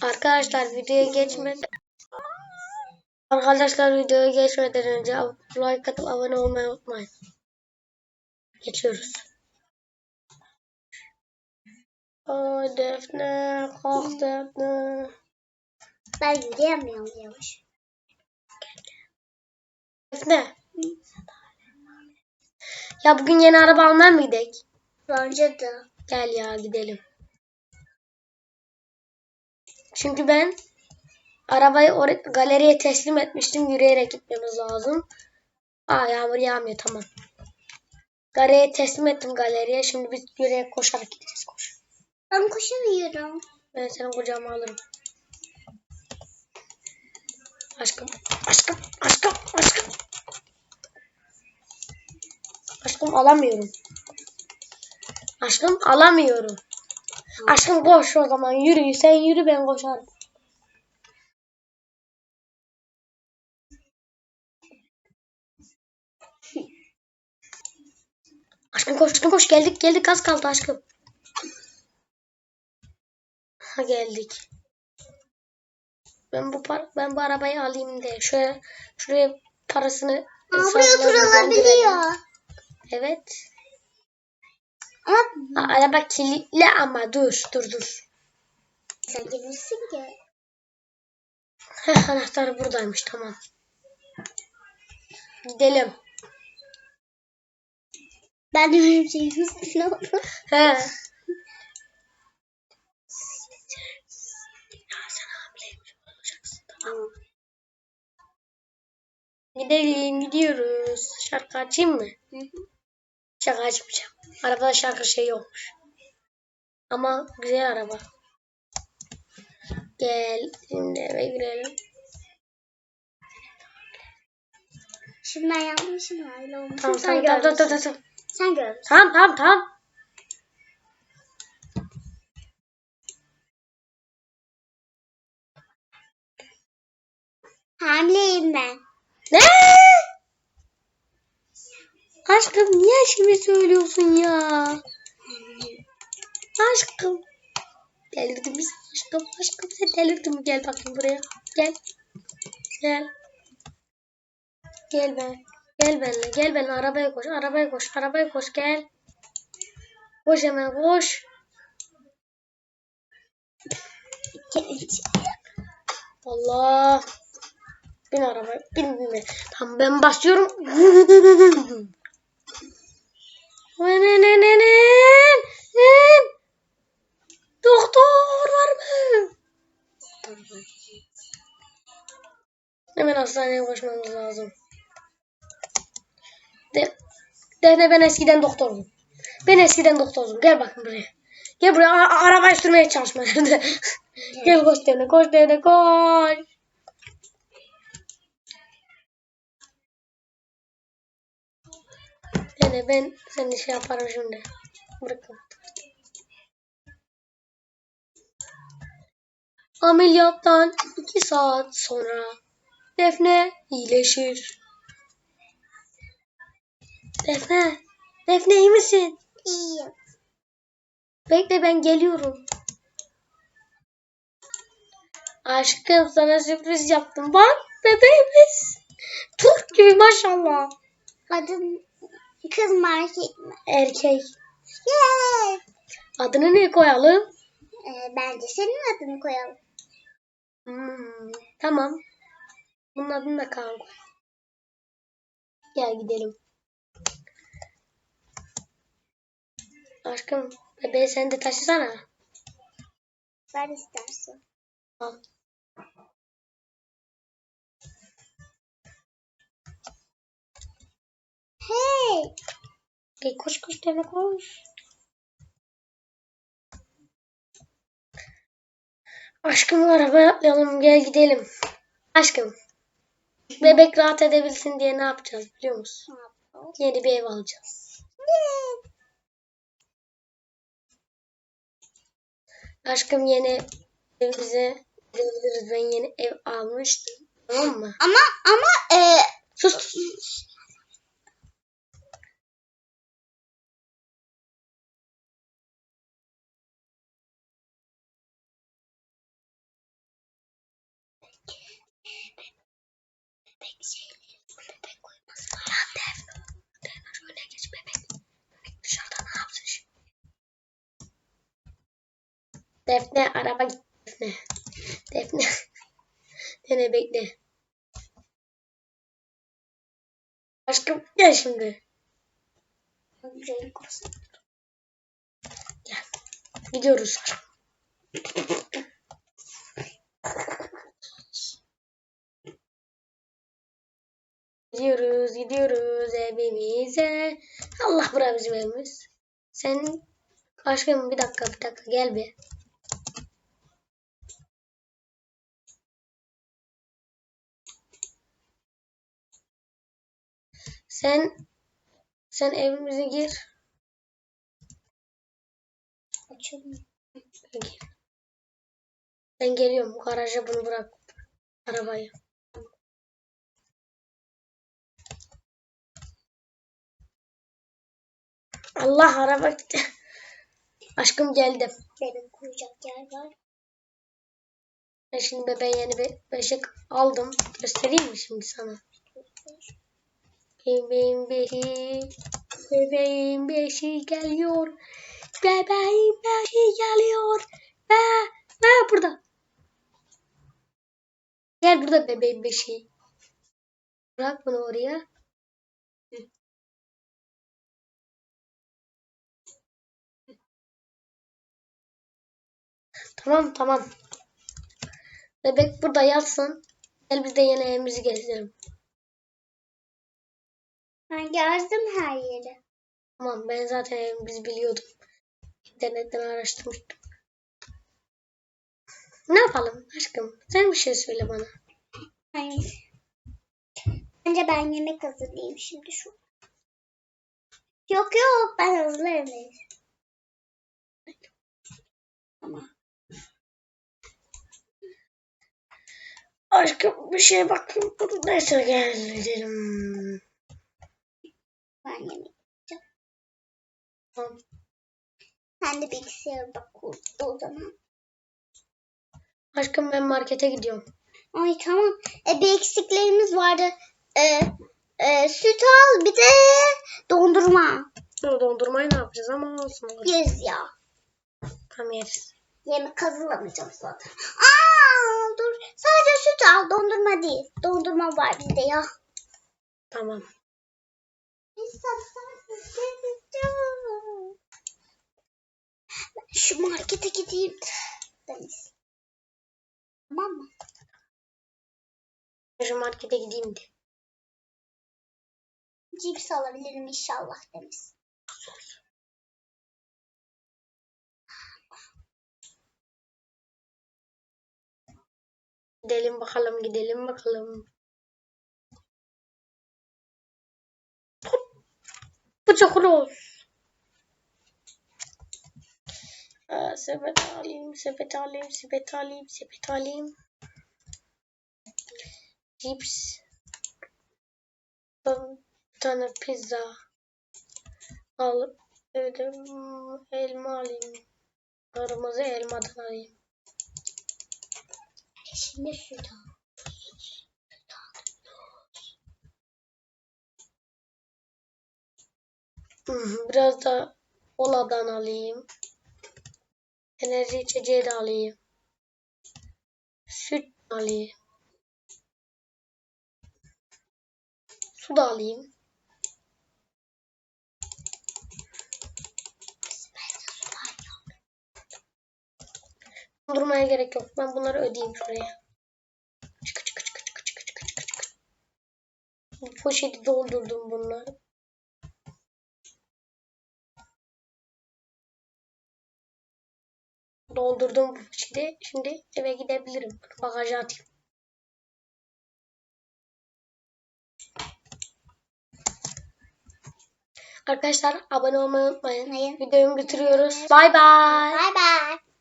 Arkadaşlar videoya geçmeden Arkadaşlar videoya geçmeden önce like atıp abone olmayı unutmayın. Geçiyoruz. Ay Defne, kalk Defne. Ben yürüyemiyorum yavaş. Defne. Ya bugün yeni araba almaya mı gidelim? Bence de. Gel ya gidelim. Çünkü ben arabayı galeriye teslim etmiştim. Yürüyerek gitmemiz lazım. Aa yağmur yağmıyor tamam. Galeriye teslim ettim galeriye. Şimdi biz yürüyerek koşarak gideceğiz. Koş. Ben koşamıyorum. Ben seni kucağıma alırım. Aşkım, aşkım, aşkım, aşkım. Aşkım alamıyorum. Aşkım alamıyorum. Aşkım koş o zaman yürü. Sen yürü ben koşarım. Aşkım koş, aşkım koş. Geldik, geldik. Az kaldı aşkım. Ha geldik. Ben bu par ben bu arabayı alayım de şöyle şuraya parasını Aa, buraya oturulabiliyor. Evet. Ama araba kilitli ama dur dur dur. sen girmişsin ki. Heh, anahtarı buradaymış tamam. Gidelim. Ben de bir şeyin üstüne oturup. He. Gidelim gidiyoruz. Şarkı açayım mı? Hı hı. Şarkı açmayacağım. Arabada şarkı şey yokmuş. Ama güzel araba. Gel şimdi eve girelim. Şimdi ben yapmışım öyle olmuş. Tamam sen tamam tamam tamam tamam. Sen görürsün. Tamam tamam tamam. Hamileyim ben. Ne? Aşkım niye şimdi söylüyorsun ya? Aşkım. Delirdin mi sen aşkım? Aşkım sen delirdin mi? Gel bakayım buraya. Gel. Gel. Gel ben. Gel benimle. Gel benimle. Arabaya koş. Arabaya koş. Arabaya koş. Gel. Koş hemen koş. Allah. Bin arabaya. Bin bin. Tamam ben basıyorum. Doktor var mı? Hemen hastaneye koşmamız lazım. De, Defne ben eskiden doktordum. Ben eskiden doktordum. Gel bakın buraya. Gel buraya. A- a- arabayı sürmeye çalışma. Gel koş Defne. Koş Defne. Koş. Defne ben seni şey yaparım şimdi. Bırakın. Ameliyattan iki saat sonra Defne iyileşir. Defne, Defne iyi misin? İyiyim. Bekle ben geliyorum. Aşkım sana sürpriz yaptım. Bak bebeğimiz. Türk gibi maşallah. Kadın kız mı erkek mi? Erkek. Yay! Adını ne koyalım? Ee, bence senin adını koyalım. Hmm, tamam. Bunun adını da Kaan koy. Gel gidelim. Aşkım bebeği sen de taşısana. Ver istersen. Al. Hey! Gel koş koş deme koş. Aşkım arabaya atlayalım gel gidelim. Aşkım. Bebek rahat edebilsin diye ne yapacağız biliyor musun? Yeni bir ev alacağız. Aşkım yeni evimize gidebiliriz. Ben yeni ev almıştım. Tamam mı? Ama ama e, Sus. Defne araba gitti. Defne. Defne. Defne bekle. Aşkım gel şimdi. Güzel kursun. Gel. Gidiyoruz aşkım. Gidiyoruz, gidiyoruz evimize. Allah bura bizim evimiz. Sen aşkım bir dakika, bir dakika gel bir. Sen sen evimize gir. Gel. Ben geliyorum. Garaja bunu bırak. Arabayı. Allah araba gitti. Aşkım geldim. Benim koyacak yer var. Ben şimdi bebeğe yeni bir beşik aldım. Göstereyim mi şimdi sana? Bebeğim beşi, bebeğim beşi geliyor. Bebeğim beşi geliyor. Ve, ve burada. Gel burada bebeğim beşi. Bırak bunu oraya. Tamam tamam. Bebek burada yatsın. Gel biz de yeni evimizi gezelim. Ben gezdim her yeri. Tamam ben zaten evimizi biliyordum. İnternetten araştırmıştım. Ne yapalım aşkım? Sen bir şey söyle bana. Hayır. Bence ben yemek hazırlayayım şimdi şu. Yok yok ben hazırlarım. Ama Aşkım bir şeye bakayım. Neyse gel gidelim. Ben yemek. Tamam. Sen de bilgisayara bak o zaman. Aşkım ben markete gidiyorum. Ay tamam. E, bir eksiklerimiz vardı. E, e, süt al bir de dondurma. O dondurmayı ne yapacağız ama olsun. Yeriz ya. Tamam yeriz. Yemek hazırlamayacağım zaten. Aa, dur. Sadece süt al. Dondurma değil. Dondurma var bizde ya. Tamam. Ben şu markete gideyim. Deniz. Tamam mı? Ben şu markete gideyim de. Cips alabilirim inşallah Deniz. Gidelim bakalım gidelim bakalım. Çok roz. Aa, sepet alayım, sepet alayım, sepet alayım, sepet alayım. Cips. Bir tane pizza. Al. Evet, hmm, elma alayım. Kırmızı elmadan alayım. Şimdi süt al. Biraz da koladan alayım. Enerji içeceği de alayım. Süt alayım. Su da alayım. Durmaya gerek yok. Ben bunları ödeyeyim şuraya. Çıkı çıkı çıkı çıkı çıkı çıkı çıkı. Bu poşeti doldurdum bunları. Doldurdum bu poşeti. Şimdi eve gidebilirim. Bagaja atayım. Arkadaşlar abone olmayı unutmayın. Hayır. Videoyu bitiriyoruz. Bay bay. Bye bye.